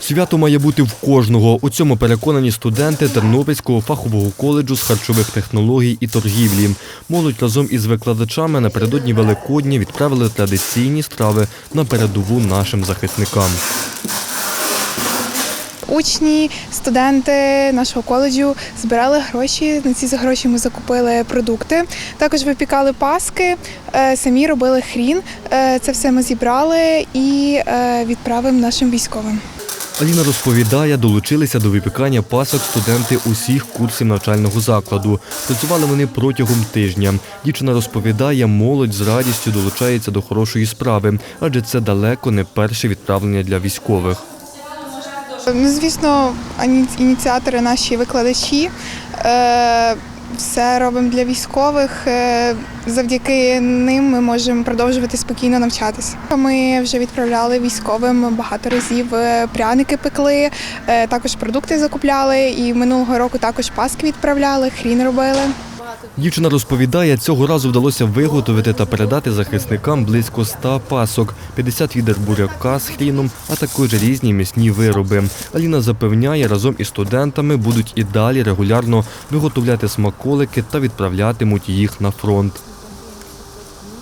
Свято має бути в кожного. У цьому переконані студенти Тернопільського фахового коледжу з харчових технологій і торгівлі. Молодь разом із викладачами напередодні Великодня відправили традиційні страви на передову нашим захисникам. Учні, студенти нашого коледжу збирали гроші. На ці гроші ми закупили продукти. Також випікали паски, е, самі робили хрін. Е, Це все ми зібрали і е, відправимо нашим військовим. Аліна розповідає, долучилися до випікання пасок студенти усіх курсів навчального закладу. Працювали вони протягом тижня. Дівчина розповідає, молодь з радістю долучається до хорошої справи, адже це далеко не перше відправлення для військових. Ну, звісно, ініціатори наші викладачі. Е, Все робимо для військових. Е, Завдяки ним ми можемо продовжувати спокійно навчатися. Ми вже відправляли військовим багато разів е, пряники пекли, е, також продукти закупляли. І минулого року також паски відправляли, хрін робили. Дівчина розповідає, цього разу вдалося виготовити та передати захисникам близько ста пасок, 50 відер буряка з хріном, а також різні м'ясні вироби. Аліна запевняє, разом із студентами будуть і далі регулярно виготовляти смаколики та відправлятимуть їх на фронт.